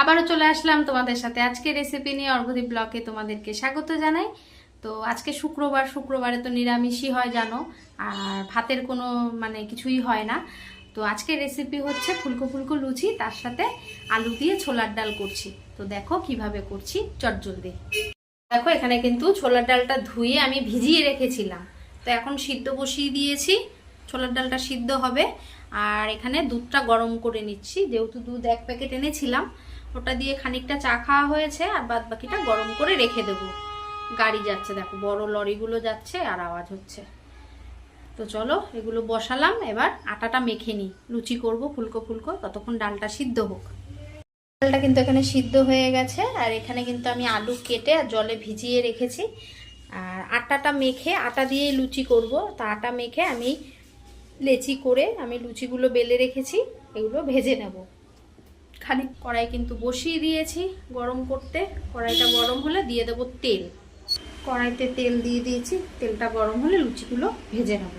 আবারও চলে আসলাম তোমাদের সাথে আজকে রেসিপি নিয়ে। অর্ঘদীপ ব্লকে তোমাদেরকে স্বাগত জানাই। তো আজকে শুক্রবার, শুক্রবারে তো নিরামিষই হয়, জানো। আর ভাতের কোনো মানে কিছুই হয় না। তো আজকে রেসিপি হচ্ছে ফুলকো ফুলকো লুচি, তার সাথে আলু দিয়ে ছোলার ডাল করছি। তো দেখো কীভাবে করছি চটজলদি। দেখো এখানে কিন্তু ছোলার ডালটা ধুয়ে আমি ভিজিয়ে রেখেছিলাম। তো এখন সিদ্ধ বসিয়ে দিয়েছি। ছোলার ডালটা সিদ্ধ হবে। আর এখানে দুধটা গরম করে নিচ্ছি। যেহেতু দুধ এক প্যাকেট এনেছিলাম, ওটা দিয়ে খানিকটা চা খাওয়া হয়েছে, আর বাদ বাকিটা গরম করে রেখে দেবো। গাড়ি যাচ্ছে, দেখো, বড় লরিগুলো যাচ্ছে আর আওয়াজ হচ্ছে। তো চলো, এগুলো বসালাম, এবার আটাটা মেখে নিই। লুচি করব, ফুলকো ফুলকো, ততক্ষণ ডালটা সিদ্ধ হোক। ডালটা কিন্তু এখানে সিদ্ধ হয়ে গেছে, আর এখানে কিন্তু আমি আলু কেটে আর জলে ভিজিয়ে রেখেছি। আর আটাটা মেখে, আটা দিয়ে লুচি করব। তা আটা মেখে আমি লেচি করে আমি লুচিগুলো বেলে রেখেছি, এগুলো ভেজে নেব। খালি কড়াই কিন্তু বসিয়ে দিয়েছি গরম করতে। কড়াইটা গরম হলে দিয়ে দেব তেল। কড়াইতে তেল দিয়ে দিয়েছি, তেলটা গরম হলে লুচিগুলো ভেজে নেব।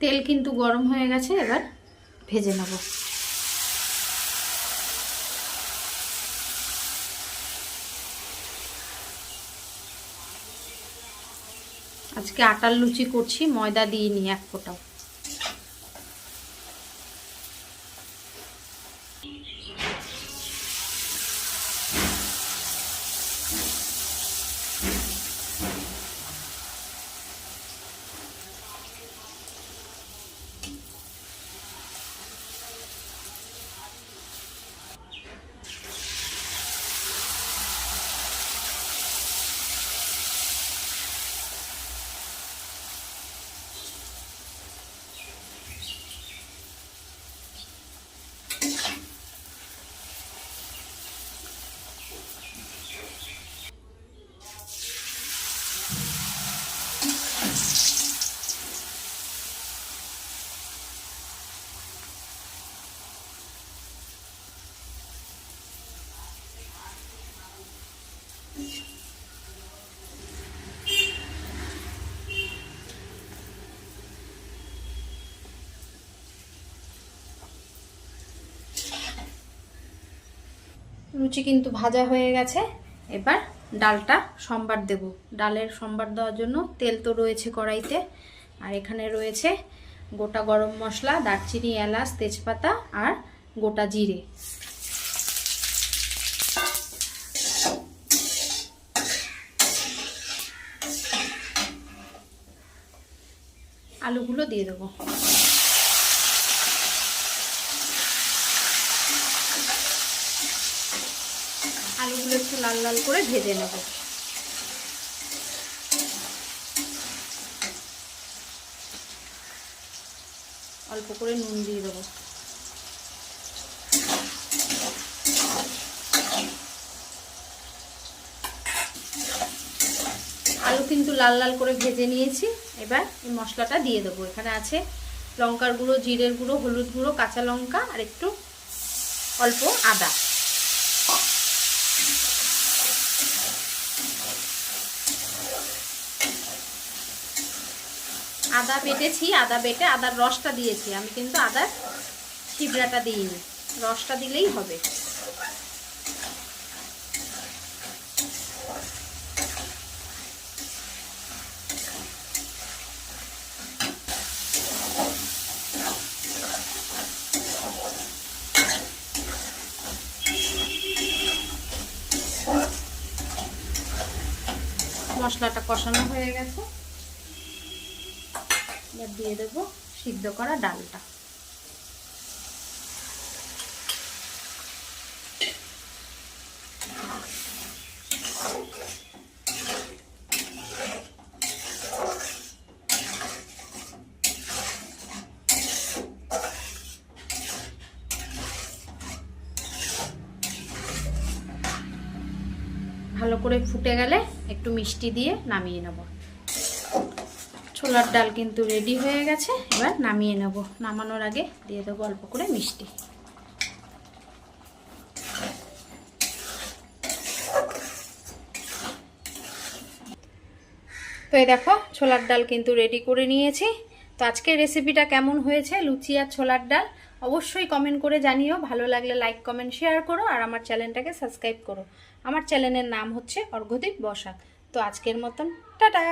তেল কিন্তু গরম হয়ে গেছে, এবার ভেজে নেব। আজকে আটার লুচি করছি ময়দা দিয়ে নি এক ফোঁটাও। লুচি কিন্তু ভাজা হয়ে গেছে। এবার ডালটা সম্বার দেব। ডালের সম্বার দেওয়ার জন্য তেল তো রয়েছে কড়াইতে। আর এখানে রয়েছে গোটা গরম মশলা, দারচিনি, এলাচ, তেজপাতা আর গোটা জিরে। আলুগুলো দিয়ে দেবো। আলুগুলো একটু লাল লাল করে ভেজে নেব। অল্প করে নুন দিয়ে দেবো। আলু কিন্তু লাল লাল করে ভেজে নিয়েছি। এবার এই মশলাটা দিয়ে দেবো। এখানে আছে লঙ্কার গুঁড়ো, জিরের গুঁড়ো, হলুদ গুঁড়ো, কাঁচা লঙ্কা আর একটু অল্প আদা। আদা বেটেছি, আদা বেটে আদার রসটা দিয়েছি। আমি কিন্তু আদার ছিবড়াটা দিইনি। রসটা দিলেই হবে। মশলাটা কষানো হয়ে গেছে। এবার দিয়ে দেবো সিদ্ধ করা ডালটা। ভালো করে ফুটে গেলে একটু মিষ্টি দিয়ে নামিয়ে নেব। ছোলার ডাল কিন্তু রেডি হয়ে গেছে, এবার নামিয়ে নেব। নামানোর আগে দিয়ে দেবো অল্প করে মিষ্টি। তো এই দেখো, ছোলার ডাল কিন্তু রেডি করে নিয়েছি। তো আজকের রেসিপিটা কেমন হয়েছে? লুচি আর ছোলার ডাল। অবশ্যই কমেন্ট করে জানিও। ভালো লাগলে লাইক কমেন্ট শেয়ার করো আর আমার চ্যানেলটাকে সাবস্ক্রাইব করো। আমার চ্যানেলের নাম হচ্ছে অর্ঘদীপ বসাক। তো আজকের মতন, টাটা!